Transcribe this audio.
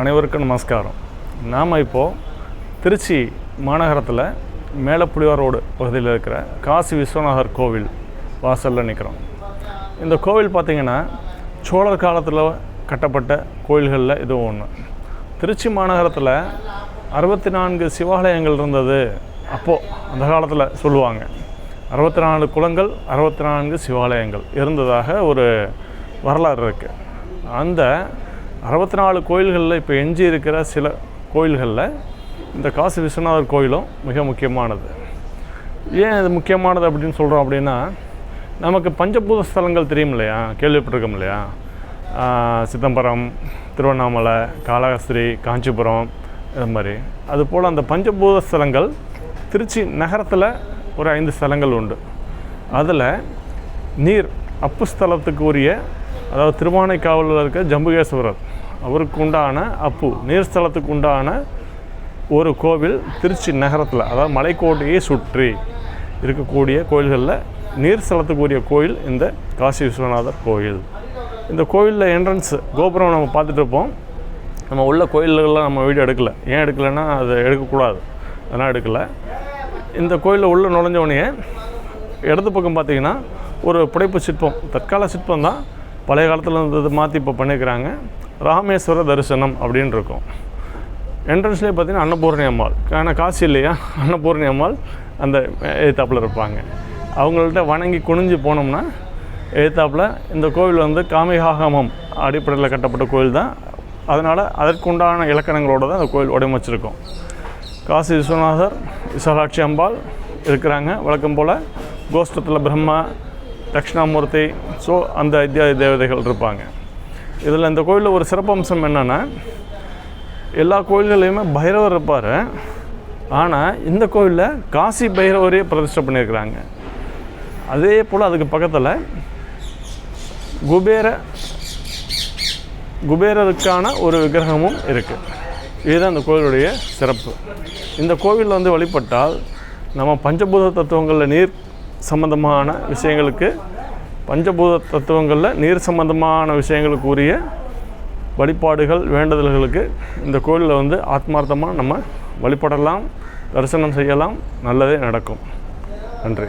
அனைவருக்கும் நமஸ்காரம். நாம் இப்போது திருச்சி மாநகரத்தில் மேலப்புலியார் ரோடு பகுதியில் இருக்கிற காசி விஸ்வநாதர் கோவில் வாசலில் நிற்கிறோம் இந்த கோவில் பார்த்திங்கன்னா சோழர் காலத்தில் கட்டப்பட்ட கோயில்களில் இதுவும் ஒன்று திருச்சி மாநகரத்தில் அறுபத்தி நான்கு சிவாலயங்கள் இருந்தது அப்போது அந்த காலத்தில் சொல்லுவாங்க. அறுபத்தி நாலு குளங்கள் அறுபத்தி நான்கு சிவாலயங்கள் இருந்ததாக ஒரு வரலாறு இருக்குது அந்த அறுபத்தி நாலு கோயில்களில் இப்போ எஞ்சி இருக்கிற சில கோயில்களில் இந்த காசி விஸ்வநாதர் கோயிலும் மிக முக்கியமானது. ஏன் இது முக்கியமானது அப்படின்னு சொல்கிறோம் அப்படின்னா நமக்கு பஞ்சபூத ஸ்தலங்கள் தெரியும் இல்லையா? கேள்விப்பட்டிருக்கோம் இல்லையா? சிதம்பரம் திருவண்ணாமலை காளஹஸ்திரி காஞ்சிபுரம் இது மாதிரி. அதுபோல் அந்த பஞ்சபூத ஸ்தலங்கள் திருச்சி நகரத்தில் ஒரு ஐந்து ஸ்தலங்கள் உண்டு. அதில் நீர் அப்பு ஸ்தலத்துக்கு உரிய அதாவது திருவானைக்காவலில் இருக்க ஜம்புகேஸ்வரர் அவருக்கு உண்டான அப்பு நீர்ஸ்தலத்துக்கு உண்டான ஒரு கோவில் திருச்சி நகரத்தில் அதாவது மலைக்கோட்டையை சுற்றி இருக்கக்கூடிய கோயில்களில் நீர்ஸ்தலத்துக்குரிய கோயில் இந்த காசி விஸ்வநாதர் கோயில். இந்த கோயிலில் என்ட்ரன்ஸ் கோபுரம் நம்ம பார்த்துட்டு இருப்போம். நம்ம உள்ள கோயில்கள்லாம் நம்ம வீடியோ எடுக்கலை. ஏன் எடுக்கலைன்னா அது எடுக்கக்கூடாது. அதனால் எடுக்கலை. இந்த கோயிலில் உள்ளே நுழைஞ்ச உடனே இடது பக்கம் பார்த்தீங்கன்னா ஒரு புடைப்பு சிற்பம் தற்கால சிற்பம் தான் பழைய காலத்தில் இருந்தது மாற்றி இப்போ பண்ணியிருக்கிறாங்க ராமேஸ்வர தரிசனம் அப்படின்னு இருக்கும். என்ட்ரன்ஸ்லேயே பார்த்தீங்கன்னா அன்னபூர்ணி அம்மாள். ஏன்னா காசி இல்லையா? அன்னபூர்ணி அம்மாள் அந்த எழுத்தாப்பில் இருப்பாங்க. அவங்கள்ட்ட வணங்கி குனிஞ்சு போனோம்னா எழுத்தாப்பில் இந்த கோவில் வந்து காமிகாகமம் அடிப்படையில் கட்டப்பட்ட கோயில் தான். அதனால் அதற்குண்டான இலக்கணங்களோடு தான் அந்த கோயில் உடைமச்சிருக்கும் காசி விஸ்வநாதர் விசாலாட்சி அம்பாள் இருக்கிறாங்க. வழக்கம் போல் கோஷ்டத்தில் பிரம்மா தட்சிணாமூர்த்தி ஸோ அந்த இத்தியாதி தேவதைகள் இருப்பாங்க. இதில் இந்த கோயிலில் ஒரு சிறப்பம்சம் என்னென்னா எல்லா கோயில்கள்லையுமே பைரவர் இருப்பார். ஆனால் இந்த கோயிலில் காசி பைரவரையே பிரதிஷ்டை பண்ணியிருக்கிறாங்க. அதே போல் அதுக்கு பக்கத்தில் குபேர குபேரருக்கான ஒரு விக்கிரகமும் இருக்குது இதுதான் இந்த கோயிலுடைய சிறப்பு. இந்த கோவிலில் வந்து வழிபட்டால் நம்ம பஞ்சபூத தத்துவங்களில் நீர் சம்பந்தமான விஷயங்களுக்கு பஞ்சபூத தத்துவங்களில் நீர் சம்பந்தமான விஷயங்களுக்கு உரிய வழிபாடுகள் வேண்டுதல்களுக்கு இந்த கோயிலில் வந்து ஆத்மார்த்தமாக நம்ம வழிபடலாம் தரிசனம் செய்யலாம். நல்லதே நடக்கும். நன்றி.